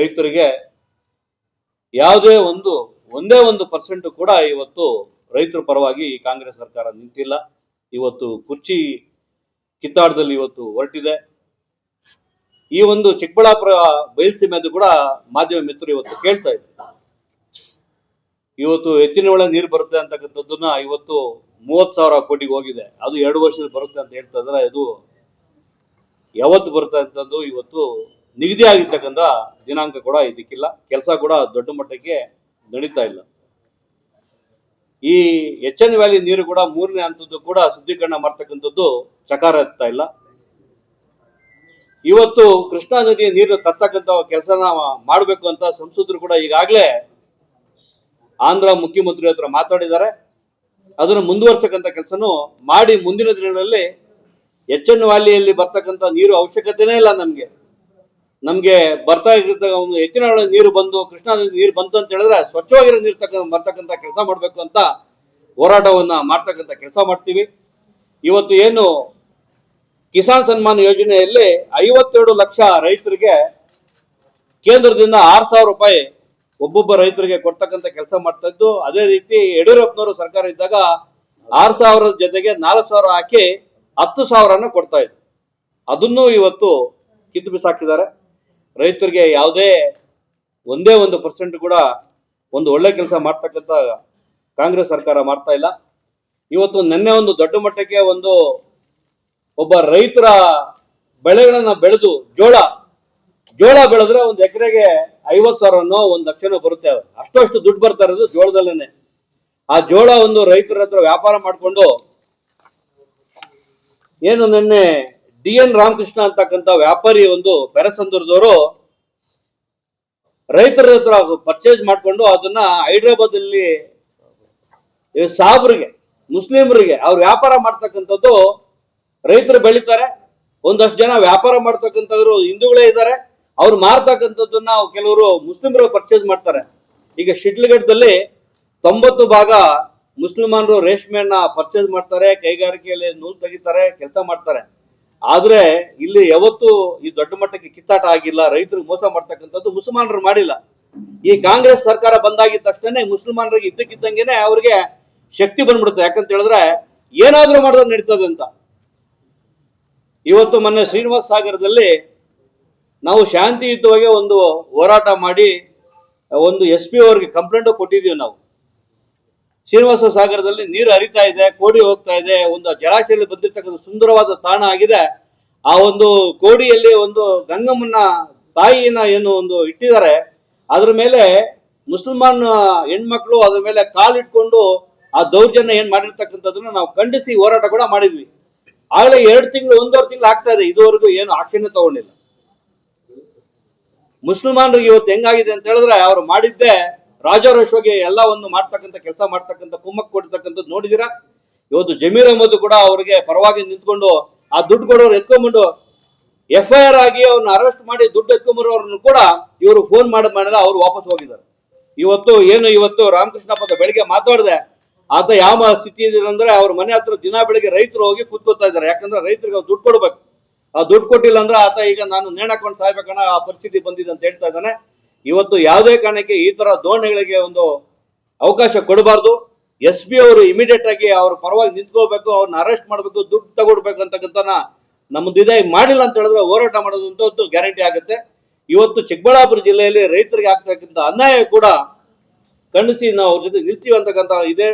ರೈತರಿಗೆ ಯಾವುದೇ ಒಂದು, ಒಂದೇ ಒಂದು ಪರ್ಸೆಂಟ್ ಕೂಡ ಇವತ್ತು ರೈತರ ಪರವಾಗಿ ಕಾಂಗ್ರೆಸ್ ಸರ್ಕಾರ ನಿಂತಿಲ್ಲ. ಇವತ್ತು ಕುರ್ಚಿ ಕಿತ್ತಾಟದಲ್ಲಿ ಇವತ್ತು ಹೊರಟಿದೆ. ಈ ಒಂದು ಚಿಕ್ಕಬಳ್ಳಾಪುರ ಬಯಲುಸೀಮೆದು ಕೂಡ ಮಾಧ್ಯಮ ಮಿತ್ರರು ಇವತ್ತು ಕೇಳ್ತಾ ಇದ್ರು. ಇವತ್ತು ಎತ್ತಿನ ಒಳ ನೀರು ಬರುತ್ತೆ ಅಂತಕ್ಕಂಥದ್ದನ್ನ ಇವತ್ತು ಮೂವತ್ ಸಾವಿರ ಕೋಟಿಗೆ ಹೋಗಿದೆ. ಅದು ಎರಡು ವರ್ಷದಲ್ಲಿ ಬರುತ್ತೆ ಅಂತ ಹೇಳ್ತಾ ಇದ್ರೆ ಅದು ಯಾವತ್ತು ಬರುತ್ತೆ ಅಂತಂದು ಇವತ್ತು ನಿಗದಿ ಆಗಿರ್ತಕ್ಕಂಥ ದಿನಾಂಕ ಕೂಡ ಇದಕ್ಕಿಲ್ಲ. ಕೆಲಸ ಕೂಡ ದೊಡ್ಡ ಮಟ್ಟಕ್ಕೆ ನಡೀತಾ ಇಲ್ಲ. ಈ ಎಚ್ ಎನ್ ವ್ಯಾಲಿ ನೀರು ಕೂಡ ಮೂರನೇ ಹಂತದ್ದು ಕೂಡ ಶುದ್ಧೀಕರಣ ಮಾಡ್ತಕ್ಕಂಥದ್ದು ಚಕಾರ ಎತ್ತಾ ಇಲ್ಲ. ಇವತ್ತು ಕೃಷ್ಣಾ ನದಿಯ ನೀರು ತರ್ತಕ್ಕಂಥ ಕೆಲಸನ ಮಾಡಬೇಕು ಅಂತ ಸಂಸದರು ಕೂಡ ಈಗಾಗಲೇ ಆಂಧ್ರ ಮುಖ್ಯಮಂತ್ರಿ ಹತ್ರ ಮಾತಾಡಿದ್ದಾರೆ. ಅದನ್ನು ಮುಂದುವರ್ತಕ್ಕಂಥ ಕೆಲಸನೂ ಮಾಡಿ ಮುಂದಿನ ದಿನಗಳಲ್ಲಿ ಎಚ್ ಎನ್ ವ್ಯಾಲಿಯಲ್ಲಿ ಬರ್ತಕ್ಕಂಥ ನೀರು ಅವಶ್ಯಕತೆನೇ ಇಲ್ಲ ನಮಗೆ. ನಮಗೆ ಬರ್ತಾ ಇರ್ತಕ್ಕ ಒಂದು ಹೆಚ್ಚಿನ ನೀರು ಬಂದು, ಕೃಷ್ಣಾ ನೀರು ಬಂತು ಅಂತ ಹೇಳಿದ್ರೆ ಸ್ವಚ್ಛವಾಗಿರೋ ನೀರು ತಕ್ಕ ಬರ್ತಕ್ಕಂಥ ಕೆಲಸ ಮಾಡಬೇಕು ಅಂತ ಹೋರಾಟವನ್ನ ಮಾಡ್ತಕ್ಕಂಥ ಕೆಲಸ ಮಾಡ್ತೀವಿ. ಇವತ್ತು ಏನು ಕಿಸಾನ್ ಸನ್ಮಾನ್ ಯೋಜನೆಯಲ್ಲಿ ಐವತ್ತೆರಡು ಲಕ್ಷ ರೈತರಿಗೆ ಕೇಂದ್ರದಿಂದ ಆರು ಸಾವಿರ ರೂಪಾಯಿ ಒಬ್ಬೊಬ್ಬ ರೈತರಿಗೆ ಕೊಡ್ತಕ್ಕಂಥ ಕೆಲಸ ಮಾಡ್ತಾ ಇದ್ದು, ಅದೇ ರೀತಿ ಯಡಿಯೂರಪ್ಪನವರು ಸರ್ಕಾರ ಇದ್ದಾಗ ಆರು ಸಾವಿರದ ಜೊತೆಗೆ ನಾಲ್ಕು ಸಾವಿರ ಹಾಕಿ ಹತ್ತು ಸಾವಿರನ ಕೊಡ್ತಾ ಇದ್ರು. ಅದನ್ನು ಇವತ್ತು ಕಿತ್ತು ಬಿಸಾಕಿದ್ದಾರೆ. ರೈತರಿಗೆ ಯಾವುದೇ ಒಂದೇ ಒಂದು ಪರ್ಸೆಂಟ್ ಕೂಡ ಒಂದು ಒಳ್ಳೆ ಕೆಲಸ ಮಾಡ್ತಕ್ಕಂಥ ಕಾಂಗ್ರೆಸ್ ಸರ್ಕಾರ ಮಾಡ್ತಾ ಇಲ್ಲ. ಇವತ್ತು ನಿನ್ನೆ ಒಂದು ದೊಡ್ಡ ಮಟ್ಟಕ್ಕೆ ಒಂದು ಒಬ್ಬ ರೈತರ ಬೆಳೆಗಳನ್ನ ಬೆಳೆದು ಜೋಳ ಜೋಳ ಬೆಳೆದ್ರೆ ಒಂದು ಎಕರೆಗೆ ಐವತ್ತು ಸಾವಿರನೋ ಒಂದು ಲಕ್ಷನೋ ಬರುತ್ತೆ. ಅಷ್ಟು ದುಡ್ಡು ಬರ್ತಾ ಇರೋದು ಜೋಳದಲ್ಲೇನೆ. ಆ ಜೋಳ ಒಂದು ರೈತರ ಹತ್ರ ವ್ಯಾಪಾರ ಮಾಡಿಕೊಂಡು ಏನು ನಿನ್ನೆ ಡಿ ಎನ್ ರಾಮಕೃಷ್ಣ ಅಂತಕ್ಕಂಥ ವ್ಯಾಪಾರಿ ಒಂದು ಬೆರಸಂದೂರದವರು ರೈತರ ಹತ್ರ ಪರ್ಚೇಸ್ ಮಾಡಿಕೊಂಡು ಅದನ್ನ ಹೈದ್ರಾಬಾದ್ ಅಲ್ಲಿ ಸಾಬ್ರಿಗೆ, ಮುಸ್ಲಿಮರಿಗೆ ಅವ್ರು ವ್ಯಾಪಾರ ಮಾಡ್ತಕ್ಕಂಥದ್ದು ರೈತರು ಬೆಳಿತಾರೆ. ಒಂದಷ್ಟು ಜನ ವ್ಯಾಪಾರ ಮಾಡ್ತಕ್ಕಂಥವ್ರು ಹಿಂದೂಗಳೇ ಇದ್ದಾರೆ. ಅವ್ರು ಮಾರ್ತಕ್ಕಂಥದ್ದನ್ನ ಕೆಲವರು ಮುಸ್ಲಿಮರು ಪರ್ಚೇಸ್ ಮಾಡ್ತಾರೆ. ಈಗ ಶಿಡ್ಲಘಟ್ಟದಲ್ಲಿ ತೊಂಬತ್ತು ಭಾಗ ಮುಸ್ಲಿಮಾನರು ರೇಷ್ಮೆಯನ್ನ ಪರ್ಚೇಸ್ ಮಾಡ್ತಾರೆ, ಕೈಗಾರಿಕೆಯಲ್ಲಿ ನೂಲು ತೆಗಿತಾರೆ, ಕೆಲಸ ಮಾಡ್ತಾರೆ. ಆದ್ರೆ ಇಲ್ಲಿ ಯಾವತ್ತು ಈ ದೊಡ್ಡ ಮಟ್ಟಕ್ಕೆ ಕಿತ್ತಾಟ ಆಗಿಲ್ಲ ರೈತರಿಗೆ ಮೋಸ ಮಾಡ್ತಕ್ಕಂಥದ್ದು ಮುಸಲ್ಮಾನರು ಮಾಡಿಲ್ಲ. ಈ ಕಾಂಗ್ರೆಸ್ ಸರ್ಕಾರ ಬಂದಾಗಿದ್ದ ತಕ್ಷಣ ಮುಸಲ್ಮಾನರಿಗೆ ಇದ್ದಕ್ಕಿದ್ದಂಗೆನೆ ಅವ್ರಿಗೆ ಶಕ್ತಿ ಬಂದ್ಬಿಡುತ್ತೆ. ಯಾಕಂತ ಹೇಳಿದ್ರೆ ಏನಾದ್ರೂ ಮಾಡೋದು ನಡೀತದೆ ಅಂತ. ಇವತ್ತು ಮೊನ್ನೆ ಶ್ರೀನಿವಾಸ ಸಾಗರದಲ್ಲಿ ನಾವು ಶಾಂತಿಯುತವಾಗಿ ಒಂದು ಹೋರಾಟ ಮಾಡಿ, ಒಂದು ಎಸ್ ಪಿ ಅವ್ರಿಗೆ ಕಂಪ್ಲೇಂಟ್ ಕೊಟ್ಟಿದ್ದೀವಿ ನಾವು. ಶ್ರೀನಿವಾಸ ಸಾಗರದಲ್ಲಿ ನೀರು ಹರಿತಾ ಇದೆ, ಕೋಡಿ ಹೋಗ್ತಾ ಇದೆ, ಒಂದು ಜಲಾಶಯದಲ್ಲಿ ಬಂದಿರತಕ್ಕಂಥ ಸುಂದರವಾದ ತಾಣ ಆಗಿದೆ. ಆ ಒಂದು ಕೋಡಿಯಲ್ಲಿ ಒಂದು ಗಂಗಮ್ಮನ ತಾಯಿನ ಏನು ಒಂದು ಇಟ್ಟಿದ್ದಾರೆ. ಅದ್ರ ಮೇಲೆ ಮುಸಲ್ಮಾನ್ ಹೆಣ್ಮಕ್ಳು ಅದ್ರ ಮೇಲೆ ಕಾಲಿಟ್ಕೊಂಡು ಆ ದೌರ್ಜನ್ಯ ಏನ್ ಮಾಡಿರ್ತಕ್ಕಂಥದ್ದನ್ನ ನಾವು ಖಂಡಿಸಿ ಹೋರಾಟ ಕೂಡ ಮಾಡಿದ್ವಿ. ಆಗಲೇ ಎರಡು ತಿಂಗಳು, ಒಂದೂವರೆ ತಿಂಗಳು ಆಗ್ತಾ ಇದೆ. ಇದುವರೆಗೂ ಏನು ಆಕ್ಷನ್ ತಗೊಂಡಿಲ್ಲ. ಮುಸಲ್ಮಾನರಿಗೆ ಇವತ್ತು ಹೆಂಗಾಗಿದೆ ಅಂತ ಹೇಳಿದ್ರೆ ಅವ್ರು ಮಾಡಿದ್ದೆ ರಾಜಾರೋಷವಾಗಿ ಎಲ್ಲ ಒಂದು ಮಾಡ್ತಕ್ಕಂಥ ಕೆಲಸ ಮಾಡ್ತಕ್ಕಂಥ ಕುಮ್ಮಕ್ ಕೊಡ್ತಕ್ಕಂಥದ್ದು ನೋಡಿದಿರಾ? ಇವತ್ತು ಜಮೀರ್ ಅಹಮದ್ ಕೂಡ ಅವ್ರಿಗೆ ಪರವಾಗಿ ನಿಂತ್ಕೊಂಡು ಆ ದುಡ್ಡು ಕೊಡೋರು ಎತ್ಕೊಂಡ್ಬಂದು ಎಫ್ ಐ ಆರ್ ಆಗಿ ಅವ್ರನ್ನ ಅರೆಸ್ಟ್ ಮಾಡಿ ದುಡ್ಡು ಎತ್ಕೊಂಡ್ಬರೋರನ್ನು ಕೂಡ ಇವರು ಫೋನ್ ಮಾಡಿ ಮಾಡಿದ ಅವ್ರು ವಾಪಸ್ ಹೋಗಿದ್ದಾರೆ. ಇವತ್ತು ಏನು ಇವತ್ತು ರಾಮಕೃಷ್ಣಪ್ಪ ಬೆಳಿಗ್ಗೆ ಮಾತಾಡಿದೆ, ಆತ ಯಾವ ಸ್ಥಿತಿ ಇದೆ ಅಂದ್ರೆ ಅವ್ರ ಮನೆ ಹತ್ರ ದಿನ ಬೆಳಿಗ್ಗೆ ರೈತರು ಹೋಗಿ ಕೂತ್ಕೋತಾ ಇದ್ದಾರೆ. ಯಾಕಂದ್ರೆ ರೈತರಿಗೆ ಅವ್ರು ದುಡ್ಡು ಕೊಡ್ಬೇಕು. ಆ ದುಡ್ಡು ಕೊಟ್ಟಿಲ್ಲ ಅಂದ್ರೆ ಆತ ಈಗ ನಾನು ನೇಣಕೊಂಡು ಸಾಯ್ಬೇಕನ್ನ ಆ ಪರಿಸ್ಥಿತಿ ಬಂದಿದೆ ಅಂತ ಹೇಳ್ತಾ ಇದ್ದಾನೆ. ಇವತ್ತು ಯಾವುದೇ ಕಾರಣಕ್ಕೆ ಈ ತರ ಧೋರಣೆಗಳಿಗೆ ಒಂದು ಅವಕಾಶ ಕೊಡಬಾರ್ದು. ಎಸ್ ಬಿ ಅವರು ಇಮಿಡಿಯೇಟ್ ಆಗಿ ಅವ್ರ ಪರವಾಗಿ ನಿಂತ್ಕೋಬೇಕು ಅವ್ರನ್ನ ಅರೆಸ್ಟ್ ಮಾಡಬೇಕು, ದುಡ್ಡು ತಗೊಡ್ಬೇಕು ಅಂತಕ್ಕಂಥನ ಇದೇ ಮಾಡಿಲ್ಲ ಅಂತ ಹೇಳಿದ್ರೆ ಹೋರಾಟ ಮಾಡೋದು ಅಂತ ಗ್ಯಾರಂಟಿ ಆಗುತ್ತೆ. ಇವತ್ತು ಚಿಕ್ಕಬಳ್ಳಾಪುರ ಜಿಲ್ಲೆಯಲ್ಲಿ ರೈತರಿಗೆ ಆಗ್ತಕ್ಕಂಥ ಅನ್ಯಾಯ ಕೂಡ ಖಂಡಿಸಿ ನಾವು ಅವ್ರ ಜೊತೆ ನಿಲ್ತೀವಿ ಅಂತಕ್ಕಂಥ ಇದೆ.